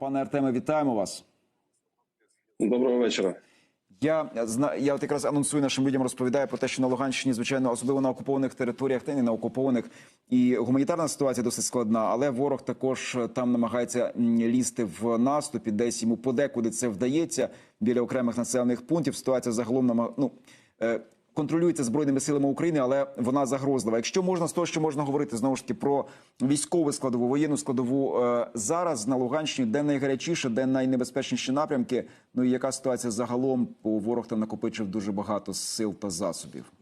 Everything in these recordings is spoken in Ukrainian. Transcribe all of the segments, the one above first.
Пане Артеме, вітаємо вас. Доброго вечора. Я я от якраз анонсую нашим людям, розповідаю про те, що на Луганщині, звичайно, особливо на окупованих територіях, та й не на окупованих, і гуманітарна ситуація досить складна, але ворог також там намагається лізти в наступі, десь йому подекуди це вдається біля окремих населених пунктів. Ситуація загалом ну, е, контролюється збройними силами України, але вона загрозлива. Якщо можна з того, що можна говорити знову ж таки про військову складову, воєнну складову е, зараз на Луганщині, де найгарячіше, де найнебезпечніші напрямки. Ну і яка ситуація загалом? Бо ворог там накопичив дуже багато сил та засобів.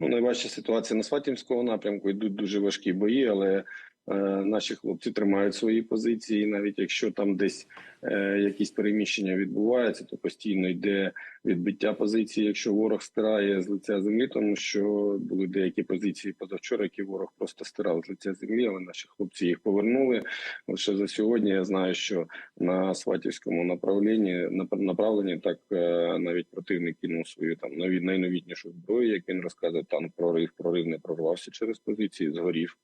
Ну, найважча ситуація на Сватівському напрямку. Йдуть дуже важкі бої, але наші хлопці тримають свої позиції. Навіть якщо там десь е, якісь переміщення відбуваються, то постійно йде відбиття позиції. Якщо ворог стирає з лиця землі, тому що були деякі позиції позавчора, які ворог просто стирав з лиця землі, але наші хлопці їх повернули. Лише за сьогодні я знаю, що на Сватівському направленні нап- направленні так е, навіть противник кинув свою там нові найновітнішу зброю, як він розказує, танк прорив, прорив не прорвався через позиції, згорів.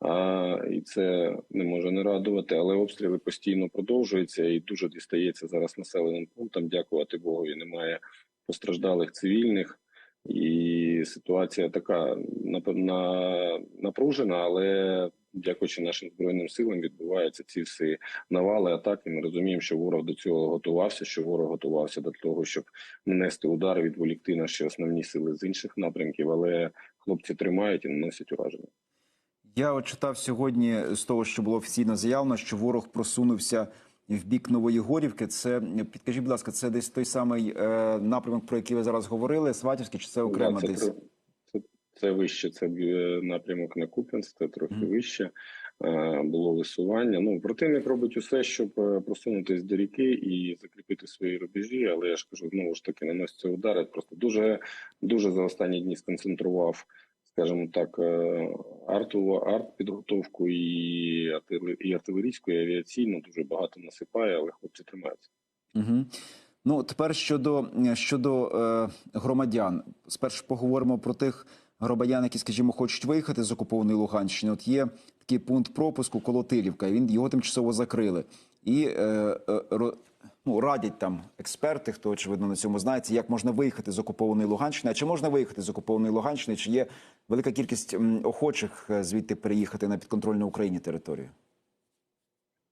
А, і це не може не радувати, але обстріли постійно продовжуються і дуже дістається зараз населеним пунктам. Дякувати Богу, і немає постраждалих цивільних. І ситуація така на, напружена, але дякуючи нашим збройним силам, відбуваються ці всі навали атаки. Ми розуміємо, що ворог до цього готувався, що ворог готувався до того, щоб нанести удар, відволікти наші основні сили з інших напрямків. Але хлопці тримають і наносять ураження. Я от читав сьогодні з того, що було офіційно заявлено, що ворог просунувся в бік Нової Горівки. Це підкажіть, будь ласка, це десь той самий е, напрямок, про який ви зараз говорили, Сватівський, чи це окремо Да, це, десь? це, це вище, це е, напрямок на Куп'янськ, це трохи Мгм. вище. Е, Було висування. Ну противник робить усе, щоб е, просунутись до ріки і закріпити свої рубежі. Але я ж кажу, знову ж таки наносяться удари. Просто дуже дуже за останні дні сконцентрував, скажімо так, е, арту арт підготовку і і артилерійську, і авіаційну. Дуже багато насипає, але хлопці тримаються. Угу. Ну тепер щодо щодо е, громадян, спершу поговоримо про тих громадян, які, скажімо, хочуть виїхати з окупованої Луганщини. От є такий пункт пропуску Колотилівка. Він його тимчасово закрили і е, е, ну, радять там експерти, хто очевидно на цьому знається, як можна виїхати з окупованої Луганщини. А чи можна виїхати з окупованої Луганщини? Чи є велика кількість охочих е, звідти переїхати на підконтрольну Україні територію?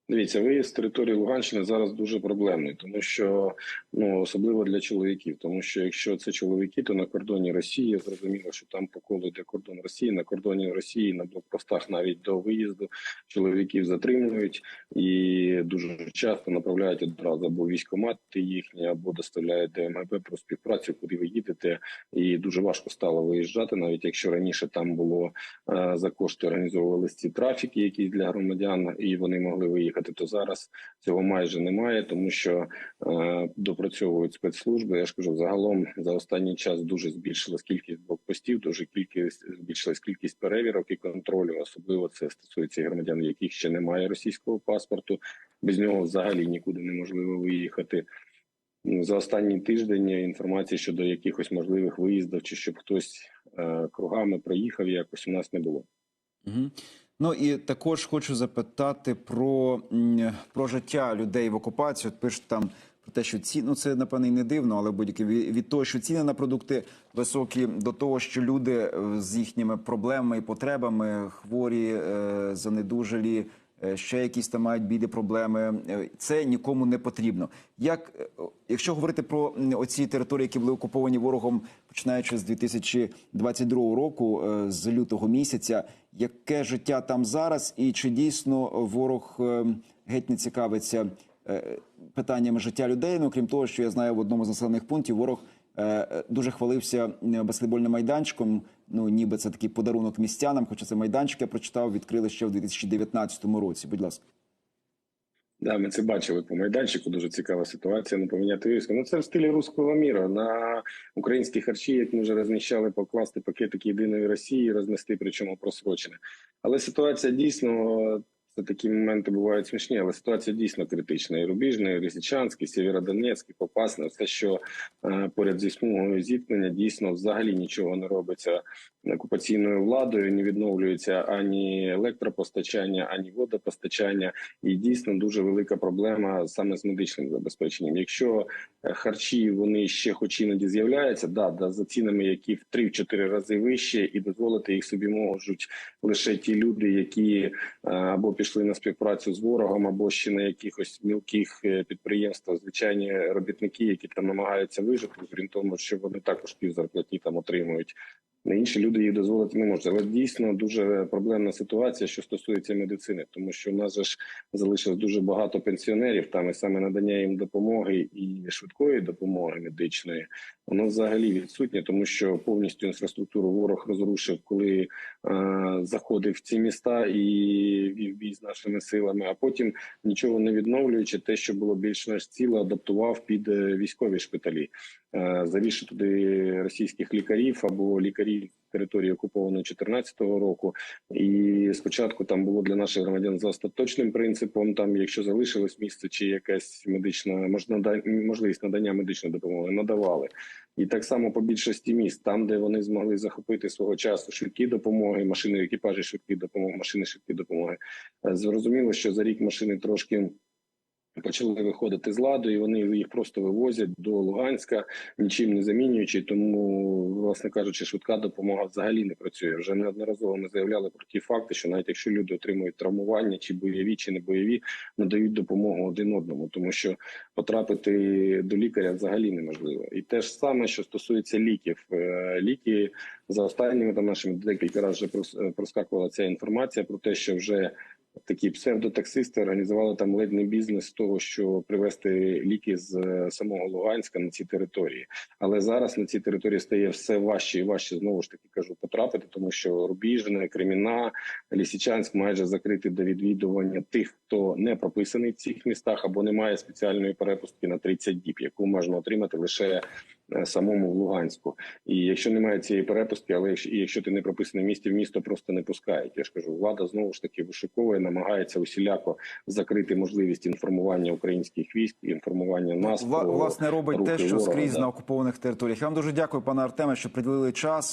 Дивіться, виїзд з території Луганщини зараз дуже проблемний, тому що ну особливо для чоловіків. Тому що якщо це чоловіки, то на кордоні Росії зрозуміло, що там по колу йде кордон Росії. На кордоні Росії на блокпостах навіть до виїзду чоловіків затримують і дуже часто направляють одразу або військомати їхні, або доставляють ДМГП про співпрацю, куди ви їдете. І дуже важко стало виїжджати, навіть якщо раніше там було е, за кошти організовувались ці трафіки, якісь для громадян, і вони могли виїхати. То зараз цього майже немає, тому що е, допрацьовують спецслужби. Я ж кажу, загалом за останній час дуже збільшилась кількість блокпостів, дуже кількість збільшилась кількість перевірок і контролю. Особливо це стосується громадян, яких ще немає російського паспорту. Без нього взагалі нікуди неможливо виїхати. Ну, За останній тиждень інформації щодо якихось можливих виїздів, чи щоб хтось е, кругами проїхав, якось у нас не було. Угу. Ну і також хочу запитати про, про життя людей в окупації. От пишуть там про те, що ці ну це напевне і не дивно, але будь-які від того, що ціни на продукти високі, до того, що люди е, з їхніми проблемами і потребами, хворі, е, занедужалі, ще якісь там мають біди, проблеми. е, Це нікому не потрібно. Як е, якщо говорити про оці території, які були окуповані ворогом, починаючи з 2022 року, е, з лютого місяця, яке життя там зараз, і чи дійсно ворог е, геть не цікавиться е, питаннями життя людей? Ну крім того, що я знаю в одному з населених пунктів, ворог е, е, дуже хвалився е, баскетбольним майданчиком. Ну ніби це такий подарунок містянам. Хоча це майданчик я прочитав, відкрили ще в 2019 році. Будь ласка. Да, ми це бачили по майданчику. Дуже цікава ситуація. Ну поміняти вивіску. Ну це в стилі руського міра. На українські харчі, як ми вже розміщали, покласти пакетики єдиної Росії, рознести, причому просрочене. Але ситуація дійсно такі моменти бувають смішні, але ситуація дійсно критична. І Рубіжна, і Лисичанськ, і Сєвєродонецьк, і Попасне, все, що е, поряд зі смугою зіткнення, дійсно взагалі нічого не робиться окупаційною владою, не відновлюється ані електропостачання, ані водопостачання. І дійсно дуже велика проблема саме з медичним забезпеченням. Якщо е, харчі вони ще хоч іноді з'являються, да, да, за цінами, які в 3-4 рази вище, і дозволити їх собі можуть лише ті люди, які е, або пішли на співпрацю з ворогом, або ще на якихось мілких е, підприємствах, звичайні робітники, які там намагаються вижити, крім тому, що вони також півзарплатні там отримують. На інші люди їх дозволити не можуть. Але дійсно дуже проблемна ситуація, що стосується медицини, тому що в нас ж залишилось дуже багато пенсіонерів. Там і саме надання їм допомоги і швидкої допомоги медичної, воно взагалі відсутнє, тому що повністю інфраструктуру ворог розрушив, коли е, заходив в ці міста і вів бій з нашими силами. А потім нічого не відновлюючи, те, що було більш-менш ціле, адаптував під е, військові шпиталі. Е, завівши туди російських лікарів або лікарів території окупованої 2014 року. І спочатку там було для наших громадян за остаточним принципом. Там, якщо залишилось місце чи якась медична можливість надання медичної допомоги, надавали. І так само по більшості міст, там, де вони змогли захопити свого часу швидкі допомоги, машини екіпажі швидкі допомоги, машини швидкі допомоги. Е, Зрозуміло, що за рік машини трошки. Почали виходити з ладу, і вони їх просто вивозять до Луганська, нічим не замінюючи. Тому, власне кажучи, швидка допомога взагалі не працює. Вже неодноразово ми заявляли про ті факти, що навіть якщо люди отримують травмування, чи бойові, чи не бойові, надають допомогу один одному, тому що потрапити до лікаря взагалі неможливо. І те ж саме, що стосується ліків, Е, ліки за останніми там нашими декілька разів вже проскакувала ця інформація про те, що вже такі псевдотаксисти організували там ледь не бізнес з того, що привезти ліки з е, самого Луганська на ці території. Але зараз на ці території стає все важче і важче знову ж таки кажу потрапити, тому що Рубіжне, Креміна, Лісичанськ майже закриті до відвідування тих, хто не прописаний в цих містах або не має спеціальної перепустки на 30 діб, яку можна отримати лише самому в Луганську. І якщо немає цієї перепустки, але якщо, і якщо ти не прописаний в місті, в місто просто не пускають. Я ж кажу, влада знову ж таки вишуковує, намагається усіляко закрити можливість інформування українських військ, інформування нас Вла- власне робить те, що ворога, скрізь да. на окупованих територіях. Я вам дуже дякую, пане Артеме, що приділили час.